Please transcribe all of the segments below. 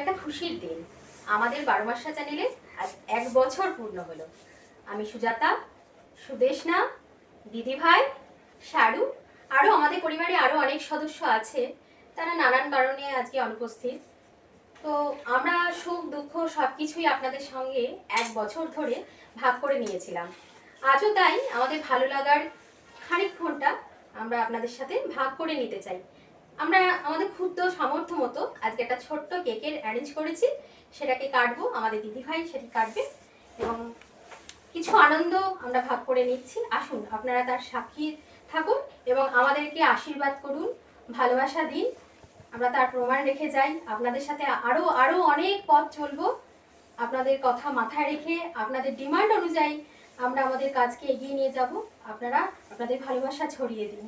একটা খুশির দিন। আমাদের বারো মাসা চ্যানেলে আজ এক বছর পূর্ণ হলো। আমি সুজাতা, সুদেশনা, দিদিভাই শাড়ু আরও আমাদের পরিবারে আরও অনেক সদস্য আছে। তারা নানান কারণে আজকে অনুপস্থিত। তো আমরা সুখ, দুঃখ সব কিছুই আপনাদের সঙ্গে এক বছর ধরে ভাগ করে নিয়েছিলাম। আজও তাই আমাদের ভালো লাগার খানিকক্ষণটা আমরা আপনাদের সাথে ভাগ করে নিতে চাই। আমরা আমাদের ক্ষুদ্র সামর্থ্য মতো আজকে একটা ছোট্ট কেকের অ্যারেঞ্জ করেছি। সেটাকে কাটবো, আমাদের দিদিভাই সেটি কাটবে এবং কিছু আনন্দ আমরা ভাগ করে নিচ্ছি। আসুন, আপনারা তার সাক্ষী থাকুন এবং আমাদেরকে আশীর্বাদ করুন, ভালোবাসা দিন। আমরা তার প্রমাণ রেখে যাই। আপনাদের সাথে আরও আরও অনেক পথ চলবো। আপনাদের কথা মাথায় রেখে, আপনাদের ডিমান্ড অনুযায়ী আমরা আমাদের কাজকে এগিয়ে নিয়ে যাব। আপনারা আপনাদের ভালোবাসা ছড়িয়ে দিন।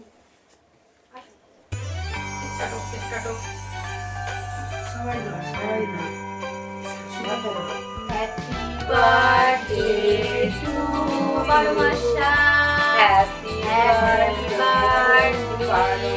কাটো কেক কাটো সবাই দাও সবাই দাও শুভ করো Happy birthday to Baromasa. Happy Happy birthday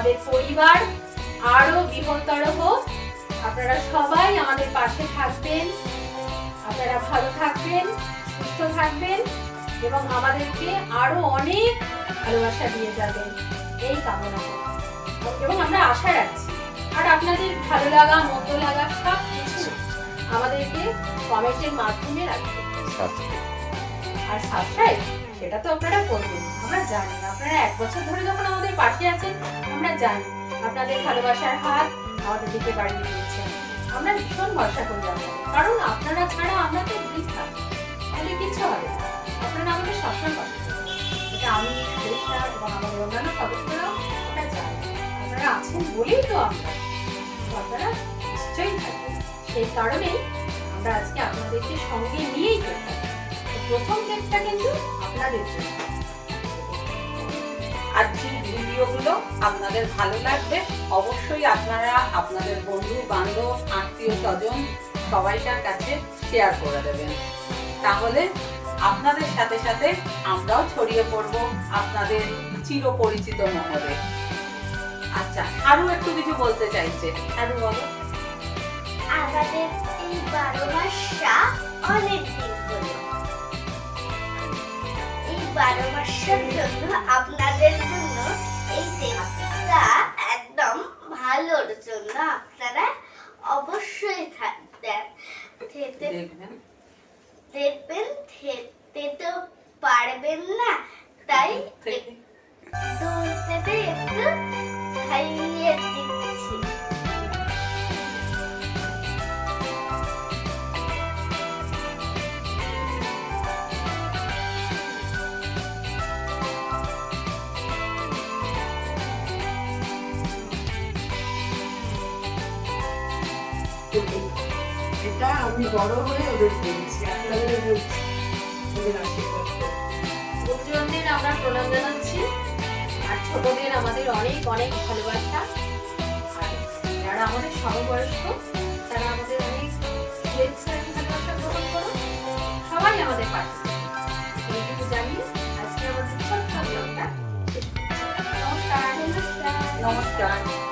আমাদের পরিবার আরও বৃহত্তর হোক। আপনারা সবাই আমাদের পাশে থাকবেন। আপনারা ভালো থাকবেন সুস্থ থাকবেন এবং আমাদেরকে আরও অনেক ভালোবাসা দিয়ে যাবেন। এই কামনা এবং আমরা আশা রাখছি আর আপনাদের ভালো লাগা মন্দ লাগা সব কিছু আমাদেরকে কমেন্টের মাধ্যমে রাখবেন আর সাবস্ক্রাইব সেটা তো আপনারা করবেন। আমরা জানি আপনারা এক বছর ধরে যখন আমাদের পাশে আছেন, আমরা জানি। আপনাদের ভালোবাসার হাত আমাদের দিকে বাড়িয়ে দিয়েছেন আমরা ভীষণ ভরসা করি কারণ আপনারা ছাড়া আমরা তো বৃথা আমাদের কিচ্ছু হবে না। আপনারা আমাদের সবসময় পাশে। এটা আমি সুদেশা এবং আমাদের অন্যান্য সদস্যরাও এটা জানি আপনারা আছেন বলেই তো আমরা। আপনারা নিশ্চয়ই থাকবেন। সেই কারণেই আমরা আজকে আপনাদেরকে সঙ্গে নিয়েই করতাম প্রথম কেকটা কিন্তু আপনাদের জন্য। আজকের ভিডিওগুলো আপনাদের ভালো লাগবে, অবশ্যই আপনারা আপনাদের বন্ধু, বান্ধব, আত্মীয় স্বজন কাছে শেয়ার করে দেবেন। তাহলে আপনাদের সাথে সাথে আমরাও ছড়িয়ে পড়ব আপনাদের চিরপরিচিত মহলে। আচ্ছা আরও একটু কিছু বলতে চাইছে। আরও বলো। আমাদের এই বারো মাসটা মাসের জন্য আপনাদের জন্য এই টেস্টটা একদম ভালোর জন্য। আপনারা অবশ্যই থাকবেন খেতে দেখবেন। খেতে তো পারবেন না তাই থেকে একটু খাইয়ে এটা আমি বড় হয়ে ওদের বলছি আপনাদের বলছি। ওদের আশীর্বাদ গুরুজনদের আমরা প্রণাম জানাচ্ছি আর ছোটদের আমাদের অনেক অনেক ভালোবাসা। আর যারা আমাদের সমবয়স্ক তারা আমাদের অনেক ভালোবাসা গ্রহণ করো। সবাই আমাদের পাশে এইটুকু জানিয়ে আজকে আমাদের ছোট্ট নমস্কার। নমস্কার।